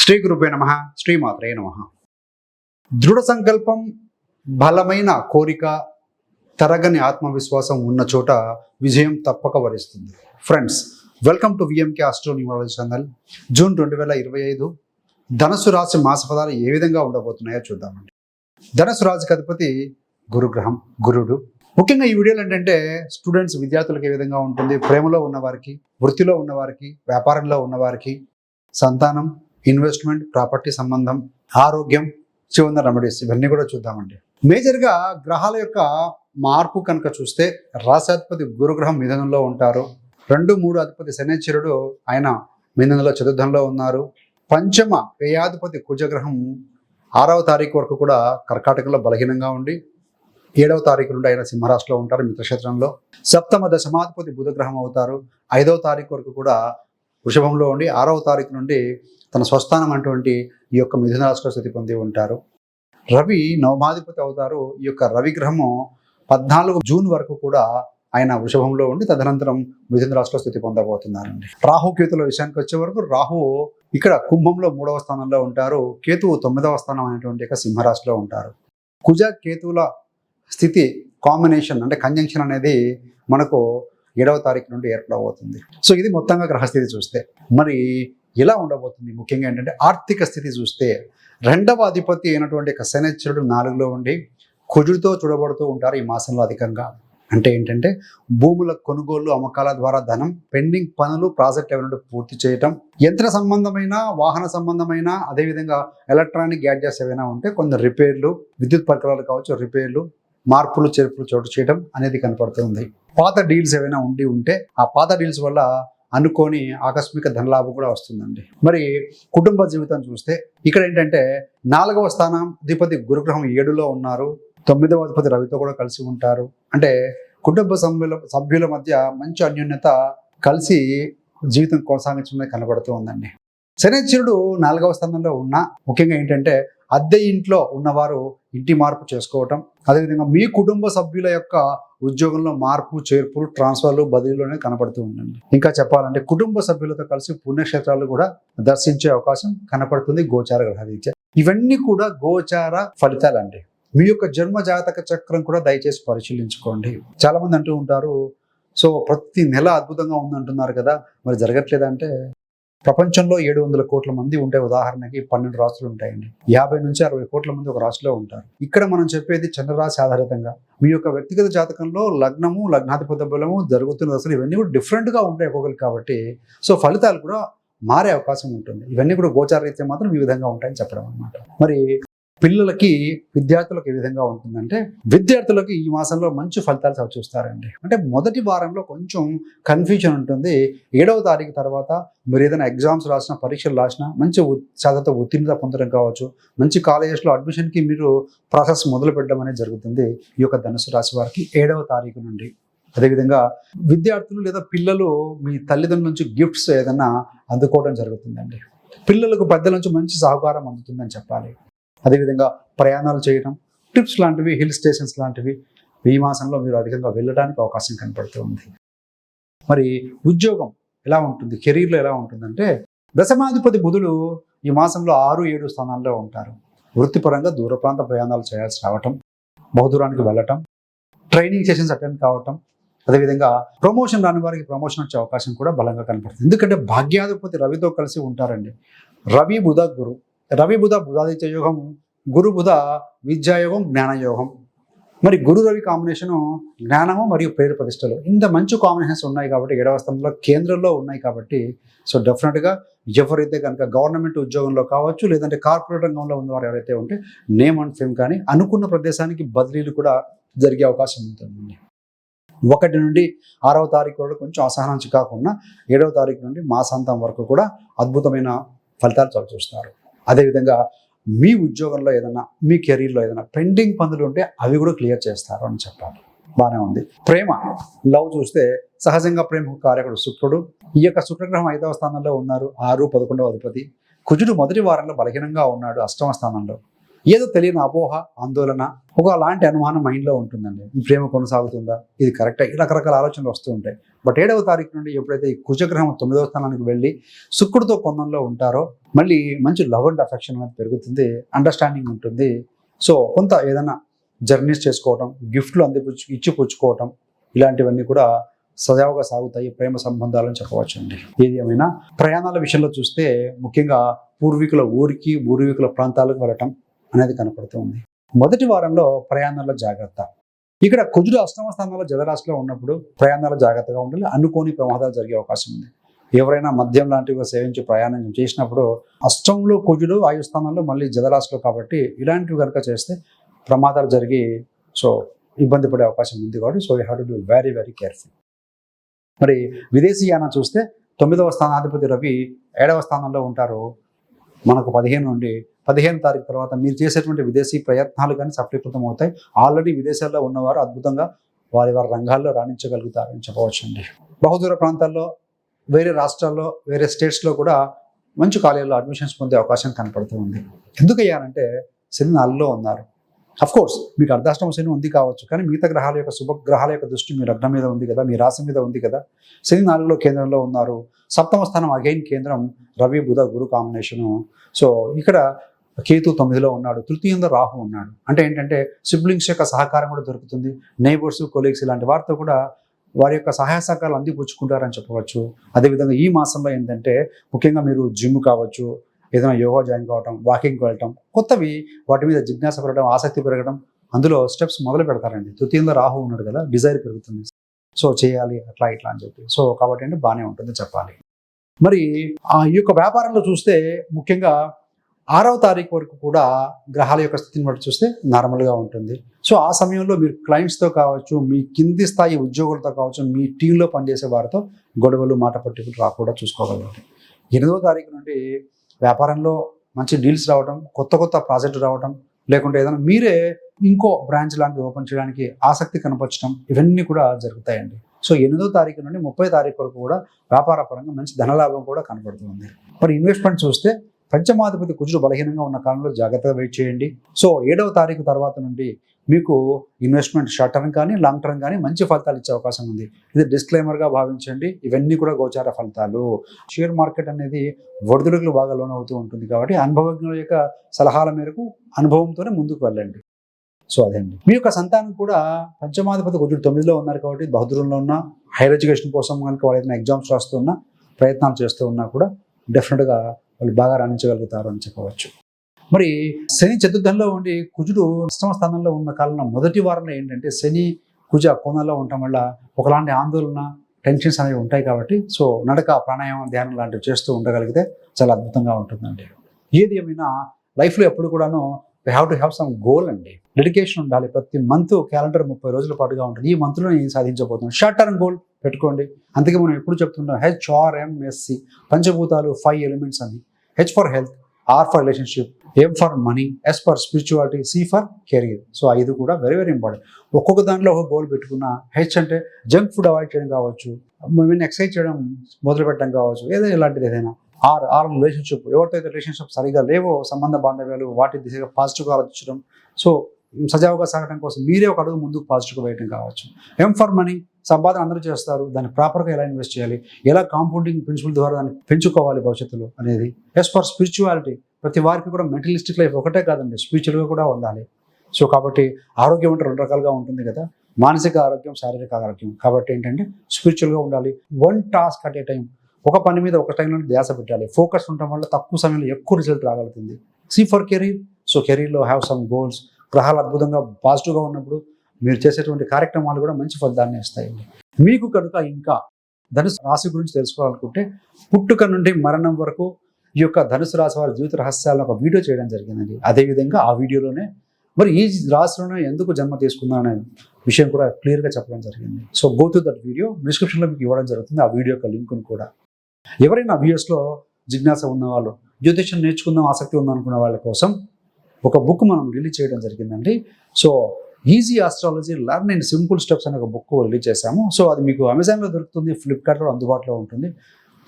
శ్రీ గురుపే నమ శ్రీమాత్రే నమ. దృఢ సంకల్పం బలమైన కోరిక తరగని ఆత్మవిశ్వాసం ఉన్న చోట విజయం తప్పక వరిస్తుంది. Friends welcome to VMK astro numerology channel June రెండు వేల ఇరవై ఐదు ధనస్సు రాశి మాస ఏ విధంగా ఉండబోతున్నాయో చూద్దామండి. ధనస్సు రాశికి అధిపతి గురుగ్రహం గురుడు. ముఖ్యంగా ఈ వీడియోలు ఏంటంటే స్టూడెంట్స్ విద్యార్థులకు ఏ విధంగా ఉంటుంది ప్రేమలో ఉన్నవారికి వృత్తిలో ఉన్నవారికి వ్యాపారంలో ఉన్నవారికి సంతానం ఇన్వెస్ట్మెంట్ ప్రాపర్టీ సంబంధం ఆరోగ్యం చివరి రెమెడీస్ ఇవన్నీ కూడా చూద్దామండి. మేజర్గా గ్రహాల యొక్క మార్పు కనుక చూస్తే రాశాధిపతి గురుగ్రహం మిథునంలో ఉంటారు. రెండు మూడు అధిపతి శనేశ్వరుడు ఆయన మిథునంలో చతుర్థంలో ఉన్నారు. పంచమ వ్యయాధిపతి కుజగ్రహం ఆరవ తారీఖు వరకు కూడా కర్కాటకలో బలహీనంగా ఉండి ఏడవ తారీఖు నుండి ఆయన సింహరాశిలో ఉంటారు మిత్రక్షేత్రంలో సప్తమ దశమాధిపతి బుధగ్రహం అవుతారు. ఐదవ తారీఖు వరకు కూడా వృషభంలో ఉండి ఆరవ తారీఖు నుండి తన స్వస్థానం అటువంటి ఈ యొక్క మిథున రాశిలో స్థితి పొంది ఉంటారు. రవి నవమాధిపతి అవుతారు. ఈ యొక్క రవిగ్రహము పద్నాలుగు జూన్ వరకు కూడా ఆయన వృషభంలో ఉండి తదనంతరం మిథున రాశిలో స్థితి పొందబోతున్నారండి. రాహు కేతుల విషయానికి వచ్చే వరకు రాహు ఇక్కడ కుంభంలో మూడవ స్థానంలో ఉంటారు. కేతువు తొమ్మిదవ స్థానం అనేటువంటి యొక్క సింహరాశిలో ఉంటారు. కుజ కేతువుల స్థితి కాంబినేషన్ అంటే కంజంక్షన్ అనేది మనకు ఏడవ తారీఖు నుండి ఏర్పడబోతుంది. సో ఇది మొత్తంగా గ్రహస్థితి చూస్తే. మరి ఎలా ఉండబోతుంది? ముఖ్యంగా ఏంటంటే ఆర్థిక స్థితి చూస్తే రెండవ అధిపతి అయినటువంటి యొక్క నాలుగులో ఉండి కుజుడితో చూడబడుతూ ఉంటారు ఈ మాసంలో అధికంగా. అంటే ఏంటంటే భూముల కొనుగోలు అమ్మకాల ద్వారా ధనం పెండింగ్ పనులు ప్రాజెక్ట్ ఏమైనా పూర్తి చేయటం యంత్ర సంబంధమైన వాహన సంబంధమైన అదేవిధంగా ఎలక్ట్రానిక్ గ్యాడ్జెట్స్ ఏవైనా ఉంటే కొన్ని రిపేర్లు విద్యుత్ పరికరాలు కావచ్చు రిపేర్లు మార్పులు చేర్పులు చోటు చేయడం అనేది కనపడుతుంది పాత డీల్స్ ఏవైనా ఉండి ఉంటే ఆ పాత డీల్స్ వల్ల అనుకోని ఆకస్మిక ధనలాభం కూడా వస్తుందండి. మరి కుటుంబ జీవితం చూస్తే ఇక్కడ ఏంటంటే నాలుగవ స్థానం అధిపతి గురుగ్రహం ఏడులో ఉన్నారు. తొమ్మిదవ అధిపతి రవితో కూడా కలిసి ఉంటారు. అంటే కుటుంబ సభ్యుల సభ్యుల మధ్య మంచి అన్యోన్యత కలిసి జీవితం కొనసాగించడం కనబడుతూ ఉందండి. శనిశ్వరుడు నాలుగవ స్థానంలో ఉన్న ముఖ్యంగా ఏంటంటే అద్దె ఇంట్లో ఉన్నవారు ఇంటి మార్పు చేసుకోవటం అదేవిధంగా మీ కుటుంబ సభ్యుల యొక్క ఉద్యోగంలో మార్పు చేర్పులు ట్రాన్స్ఫర్లు బదిలీలోనే కనపడుతూ ఉండండి. ఇంకా చెప్పాలంటే కుటుంబ సభ్యులతో కలిసి పుణ్యక్షేత్రాలు కూడా దర్శించే అవకాశం కనపడుతుంది గోచార గ్రహరీత్యా ఇవన్నీ కూడా గోచార ఫలితాలండి. మీ యొక్క జన్మ జాతక చక్రం కూడా దయచేసి పరిశీలించుకోండి. చాలామంది అంటూ ఉంటారు సో ప్రతి నెల అద్భుతంగా ఉందంటున్నారు కదా మరి జరగట్లేదంటే ప్రపంచంలో ఏడు వందల కోట్ల మంది ఉంటే ఉదాహరణకి పన్నెండు రాష్ట్రాలు ఉంటాయండి. యాభై నుంచి అరవై కోట్ల మంది ఒక రాశిలో ఉంటారు. ఇక్కడ మనం చెప్పేది చంద్రరాశి ఆధారితంగా. మీ యొక్క వ్యక్తిగత జాతకంలో లగ్నము లగ్నాధిపత బలము జరుగుతున్న అసలు ఇవన్నీ కూడా డిఫరెంట్గా ఉంటాయి ఒక్కొక్కరికి కాబట్టి సో ఫలితాలు కూడా మారే అవకాశం ఉంటుంది. ఇవన్నీ కూడా గోచార రీత్యా మాత్రం ఈ విధంగా ఉంటాయని చెప్పడం అనమాట మరి పిల్లలకి విద్యార్థులకు ఏ విధంగా ఉంటుందంటే విద్యార్థులకు ఈ మాసంలో మంచి ఫలితాలు చూస్తారండి. అంటే మొదటి వారంలో కొంచెం కన్ఫ్యూజన్ ఉంటుంది. ఏడవ తారీఖు తర్వాత మీరు ఏదైనా ఎగ్జామ్స్ రాసిన పరీక్షలు రాసినా మంచి ఉత్- ఉత్తీర్ణత పొందడం కావచ్చు. మంచి కాలేజెస్లో అడ్మిషన్కి మీరు ప్రాసెస్ మొదలు పెట్టడం అనేది జరుగుతుంది. ఈ యొక్క ధనుసు రాశి వారికి ఏడవ తారీఖు నుండి. అదేవిధంగా విద్యార్థులు లేదా పిల్లలు మీ తల్లిదండ్రుల నుంచి గిఫ్ట్స్ ఏదైనా అందుకోవడం జరుగుతుందండి. పిల్లలకు పెద్దల నుంచి మంచి సహకారం అందుతుందని చెప్పాలి. అదేవిధంగా ప్రయాణాలు చేయడం ట్రిప్స్ లాంటివి హిల్ స్టేషన్స్ లాంటివి ఈ మాసంలో మీరు అధికంగా వెళ్ళడానికి అవకాశం కనపడుతూ ఉంది. మరి ఉద్యోగం ఎలా ఉంటుంది? కెరీర్లో ఎలా ఉంటుందంటే దశమాధిపతి బుధులు ఈ మాసంలో ఆరు ఏడు స్థానాల్లో ఉంటారు. వృత్తిపరంగా దూర ప్రాంత ప్రయాణాలు చేయాల్సి రావటం బహుదూరానికి వెళ్ళటం ట్రైనింగ్ సెషన్స్ అటెండ్ కావటం అదేవిధంగా ప్రమోషన్ రాని వారికి ప్రమోషన్ వచ్చే అవకాశం కూడా బలంగా కనపడుతుంది. ఎందుకంటే భాగ్యాధిపతి రవితో కలిసి ఉంటారండి. రవి బుధ గురు. రవి బుధ బుధాదిత్య యోగం గురు బుధ విద్యాయోగం జ్ఞానయోగం మరి గురు రవి కాంబినేషను జ్ఞానము మరియు పేరు ప్రతిష్టలు. ఇంత మంచి కాంబినేషన్స్ ఉన్నాయి కాబట్టి ఏడవ స్థానంలో కేంద్రంలో ఉన్నాయి కాబట్టి సో డెఫినెట్గా ఎవరైతే కనుక గవర్నమెంట్ ఉద్యోగంలో కావచ్చు లేదంటే కార్పొరేట్ రంగంలో ఉన్నవారు ఎవరైతే ఉంటే నేమ్ అండ్ ఫేమ్ కానీ అనుకున్న ప్రదేశానికి బదిలీలు కూడా జరిగే అవకాశం ఉంటుందండి. ఒకటి నుండి ఆరవ తారీఖు వరకు కొంచెం అసహనం కాకుండా ఏడవ తారీఖు నుండి మాసాంతం వరకు కూడా అద్భుతమైన ఫలితాలు చవి చూస్తారు. అదేవిధంగా మీ ఉద్యోగంలో ఏదైనా మీ కెరీర్లో ఏదైనా పెండింగ్ పనులు ఉంటే అవి కూడా క్లియర్ చేస్తారు అని చెప్పాలి బాగానే ఉంది. ప్రేమ లవ్ చూస్తే సహజంగా ప్రేమకు కార్యకుడు శుక్రుడు. ఈ యొక్క శుక్రగ్రహం ఐదవ స్థానంలో ఉన్నారు ఆరు పదకొండవ అధిపతి. కుజుడు మొదటి వారంలో బలహీనంగా ఉన్నాడు అష్టమ స్థానంలో. ఏదో తెలియని అపోహ ఆందోళన ఒక అలాంటి అనుమానం మైండ్లో ఉంటుందండి. ఈ ప్రేమ కొనసాగుతుందా? ఇది కరెక్టే? రకరకాల ఆలోచనలు వస్తూ ఉంటాయి. బట్ ఏడవ తారీఖు నుండి ఎప్పుడైతే ఈ కుజగ్రహం తొమ్మిదవ స్థానానికి వెళ్ళి శుక్రుడితో కొందంలో ఉంటారో మళ్ళీ మంచి లవ్ అండ్ అఫెక్షన్ అనేది పెరుగుతుంది అండర్స్టాండింగ్ ఉంటుంది. సో కొంత ఏదైనా జర్నీస్ చేసుకోవటం గిఫ్ట్లు అందిపుచ్చు ఇచ్చి పుచ్చుకోవటం ఇలాంటివన్నీ కూడా సజావుగా సాగుతాయి ప్రేమ సంబంధాలని చెప్పవచ్చు అండి ఏది ఏమైనా ప్రయాణాల విషయంలో చూస్తే ముఖ్యంగా పూర్వీకుల ఊరికి పూర్వీకుల ప్రాంతాలకు వెళ్ళటం అనేది కనపడుతుంది మొదటి వారంలో ప్రయాణాల్లో జాగ్రత్త. ఇక్కడ కుజుడు అష్టమ స్థానంలో జలరాశిలో ఉన్నప్పుడు ప్రయాణాలు జాగ్రత్తగా ఉండాలి. అనుకోని ప్రమాదాలు జరిగే అవకాశం ఉంది. ఎవరైనా మద్యం లాంటివి సేవించి ప్రయాణం చేసినప్పుడు అష్టంలో కుజుడు ఆయు స్థానంలో మళ్ళీ జలరాశిలో కాబట్టి ఇలాంటివి కనుక చేస్తే ప్రమాదాలు జరిగి సో ఇబ్బంది పడే అవకాశం ఉంది కాబట్టి so you have to be very very careful. మరి విదేశీయాన చూస్తే తొమ్మిదవ స్థానాధిపతి రవి ఏడవ స్థానంలో ఉంటారు. మనకు పదిహేను నుండి పదిహేను తారీఖు తర్వాత మీరు చేసేటువంటి విదేశీ ప్రయత్నాలు కానీ సఫలీకృతం అవుతాయి. ఆల్రెడీ విదేశాల్లో ఉన్నవారు అద్భుతంగా వారి వారి రంగాల్లో రాణించగలుగుతారని చెప్పవచ్చు అండి బహుదూర ప్రాంతాల్లో వేరే రాష్ట్రాల్లో వేరే స్టేట్స్లో కూడా మంచి కాలేజీలో అడ్మిషన్స్ పొందే అవకాశం కనపడుతూ ఉంది. ఎందుకు అయ్యానంటే శని నాలుగులో ఉన్నారు. కోర్స్ మీకు అర్ధాష్టమ శని ఉంది కావచ్చు కానీ మిగతా గ్రహాల యొక్క శుభ గ్రహాల యొక్క దృష్టి మీ లగ్నం మీద ఉంది కదా మీ రాశి మీద ఉంది కదా. శని నాలుగులో కేంద్రంలో ఉన్నారు. సప్తమ స్థానం అగైన్ కేంద్రం రవి బుధ గురు కాంబినేషను సో ఇక్కడ కేతు తొమ్మిదిలో ఉన్నాడు తృతీయంలో రాహు ఉన్నాడు. అంటే ఏంటంటే సిబ్లింగ్స్ యొక్క సహకారం కూడా దొరుకుతుంది. నైబర్స్ కొలీగ్స్ ఇలాంటి వారితో కూడా వారి యొక్క సహాయ సహకారాలు అందిపుచ్చుకుంటారని చెప్పవచ్చు. అదేవిధంగా ఈ మాసంలో ఏంటంటే ముఖ్యంగా మీరు జిమ్ కావచ్చు ఏదైనా యోగా జాయిన్ కావటం వాకింగ్కి వెళ్ళటం కొత్తవి వాటి మీద జిజ్ఞాస పెరగడం ఆసక్తి పెరగడం అందులో స్టెప్స్ మొదలు పెడతారండి. తృతీయంలో రాహు ఉన్నాడు కదా డిజైర్ పెరుగుతుంది. సో చేయాలి అట్లా ఇట్లా అని చెప్పి. సో కాబట్టి అంటే బాగానే ఉంటుంది చెప్పాలి. మరి ఆ ఈ యొక్క వ్యాపారంలో చూస్తే ముఖ్యంగా ఆరవ తారీఖు వరకు కూడా గ్రహాల యొక్క స్థితిని బట్టి చూస్తే నార్మల్గా ఉంటుంది. సో ఆ సమయంలో మీరు క్లయింట్స్తో కావచ్చు మీ కింది స్థాయి ఉద్యోగులతో కావచ్చు మీ టీంలో పనిచేసే వారితో గొడవలు మాట పట్టుకులు రాకుండా చూసుకోగలరు. ఎనిమిదవ తారీఖు నుండి వ్యాపారంలో మంచి డీల్స్ రావడం కొత్త కొత్త ప్రాజెక్టు రావడం లేకుంటే ఏదైనా మీరే ఇంకో బ్రాంచ్ లాంటిది ఓపెన్ చేయడానికి ఆసక్తి కనపరచడం ఇవన్నీ కూడా జరుగుతాయండి. సో ఎనిమిదో తారీఖు నుండి ముప్పై తారీఖు వరకు కూడా వ్యాపార పరంగా మంచి ధనలాభం కూడా కనపడుతుంది మరి ఇన్వెస్ట్మెంట్ చూస్తే పంచమాధిపతి కుజుడు బలహీనంగా ఉన్న కాలంలో జాగ్రత్తగా వెయిట్ చేయండి. సో ఏడవ తారీఖు తర్వాత నుండి మీకు ఇన్వెస్ట్మెంట్ షార్ట్ టర్మ్ కానీ లాంగ్ టర్మ్ కానీ మంచి ఫలితాలు ఇచ్చే అవకాశం ఉంది. ఇది డిస్క్లైమర్గా భావించండి. ఇవన్నీ కూడా గోచార ఫలితాలు. షేర్ మార్కెట్ అనేది ఒడిదుడుకులు బాగా లోనవుతూ ఉంటుంది కాబట్టి అనుభవజ్ఞుల యొక్క సలహాల మేరకు అనుభవంతోనే ముందుకు వెళ్ళండి. సో అదండి మీ యొక్క సంతానం కూడా పంచమాధిపతి కుజుడు తొమ్మిదిలో ఉన్నారు కాబట్టి బహుదూరంలో ఉన్న హైయర్ ఎడ్యుకేషన్ కోసం కనుక వాళ్ళు ఏదైనా ఎగ్జామ్స్ రాస్తున్నా ప్రయత్నాలు చేస్తూ ఉన్నా కూడా డెఫినెట్గా వాళ్ళు బాగా రాణించగలుగుతారు అని చెప్పవచ్చు. మరి శని చతుర్థంలో ఉండి కుజుడు అష్టమ స్థానంలో ఉన్న కాలంలో మొదటి వారంలో ఏంటంటే శని కుజ కోణంలో ఉండటం వల్ల ఒకలాంటి ఆందోళన టెన్షన్స్ అనేవి ఉంటాయి కాబట్టి సో నడక ప్రాణాయామం ధ్యానం లాంటివి చేస్తూ ఉండగలిగితే చాలా అద్భుతంగా ఉంటుందండి. ఏది ఏమైనా లైఫ్లో ఎప్పుడు కూడాను we have to have some goal అండి. డెడికేషన్ ఉండాలి. ప్రతి మంత్ క్యాలెండర్ ముప్పై రోజుల పాటుగా ఉంటుంది. ఈ మంత్లో నేను సాధించబోతున్నాను షార్ట్ టర్మ్ గోల్ పెట్టుకోండి. అందుకే మనం ఎప్పుడు చెప్తున్నాం? హెచ్ఆర్ఎంఎస్సి పంచభూతాలు ఫైవ్ ఎలిమెంట్స్ అని. H for health R for relationship M for money S for spirituality C for career so ఐదు కూడా వెరీ వెరీ ఇంపార్టెంట్ ఒక్కొక్క దాంట్లో ఒక గోల్ పెట్టుకున్న హెచ్ అంటే జంక్ ఫుడ్ అవాయిడ్ చేయడం కావచ్చు మేము ఎక్సర్సైజ్ చేయడం మొదలు పెట్టడం కావచ్చు ఏదైనా ఇలాంటిది ఏదైనా. ఆర్ ఆర్ రిలేషన్షిప్ ఎవరితో అయితే రిలేషన్షిప్ సరిగా లేవో సంబంధ బాంధవ్యాలు వాటి దిశగా పాజిటివ్గా ఆలోచించడం. సో సజావుగా సాగడం కోసం మీరే ఒక అడుగు ముందుకు పాజిటివ్గా వేయడం కావచ్చు. ఎం ఫర్ మనీ సంపాదన అందరూ చేస్తారు దాన్ని ప్రాపర్గా ఎలా ఇన్వెస్ట్ చేయాలి ఎలా కాంపౌండింగ్ ప్రిన్సిపల్ ద్వారా దాన్ని పెంచుకోవాలి భవిష్యత్తులో అనేది. ఎస్ ఫర్ స్పిరిచువాలిటీ ప్రతి వారికి కూడా మెంటలిస్టిక్ లైఫ్ ఒకటే కాదండి స్పిరిచువల్గా కూడా ఉండాలి. సో కాబట్టి ఆరోగ్యం అంటే రెండు రకాలుగా ఉంటుంది కదా మానసిక ఆరోగ్యం శారీరక ఆరోగ్యం. కాబట్టి ఏంటంటే స్పిరిచువల్గా ఉండాలి. One task at a time ఒక పని మీద ఒక టైంలో ధ్యాస పెట్టాలి. ఫోకస్ ఉండటం వల్ల తక్కువ సమయంలో ఎక్కువ రిజల్ట్ రాగలుగుతుంది. సి ఫర్ కెరీర్ సో కెరీర్లో హ్యావ్ సమ్ గోల్స్ గ్రహాలు అద్భుతంగా పాజిటివ్గా ఉన్నప్పుడు మీరు చేసేటువంటి కార్యక్రమాలు కూడా మంచి ఫలితాన్ని ఇస్తాయండి మీకు కనుక ఇంకా ధనుసు రాశి గురించి తెలుసుకోవాలనుకుంటే పుట్టుక నుండి మరణం వరకు ఈ యొక్క ధనుసు రాశి వారి జీవిత రహస్యాలను ఒక వీడియో చేయడం జరిగిందండి. అదేవిధంగా ఆ వీడియోలోనే మరి ఈ రాశిలోనే ఎందుకు జన్మ తీసుకున్నాను అనే విషయం కూడా క్లియర్గా చెప్పడం జరిగింది. So go to that video డిస్క్రిప్షన్లో మీకు ఇవ్వడం జరుగుతుంది. ఆ వీడియో యొక్క లింక్ను కూడా. ఎవరైనా వ్యూస్లో జిజ్ఞాస ఉన్న వాళ్ళు నేర్చుకుందాం ఆసక్తి ఉందనుకున్న అనుకున్న వాళ్ళ కోసం ఒక బుక్ మనం రిలీజ్ చేయడం జరిగిందండి. So easy astrology learn and simple steps అనే ఒక బుక్ రిలీజ్ చేశాము. సో అది మీకు అమెజాన్లో దొరుకుతుంది ఫ్లిప్కార్ట్లో అందుబాటులో ఉంటుంది.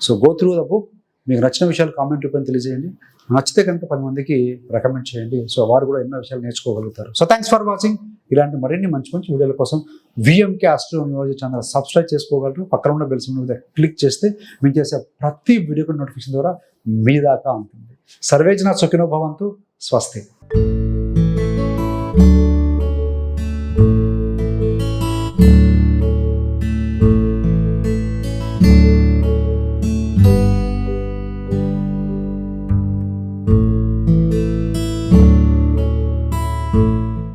So go through the book మీకు నచ్చిన విషయాలు కామెంట్ రూపంలో తెలియజేయండి. నచ్చితే కనుక పది మందికి రికమెండ్ చేయండి. సో వారు కూడా ఎన్నో విషయాలు నేర్చుకోగలుగుతారు. సో థ్యాంక్స్ ఫర్ వాచింగ్ ఇలాంటి మరిన్ని మంచి మంచి వీడియోల కోసం VMK astro numerology channel subscribe చేసుకోగలరు. పక్కన ఉన్న బెల్ సింబల్ మీద క్లిక్ చేస్తే మేము చేసే ప్రతి వీడియోకి నోటిఫికేషన్ ద్వారా మీ దాకా ఉంటుంది. సర్వేజన నా భవంతు స్వస్తి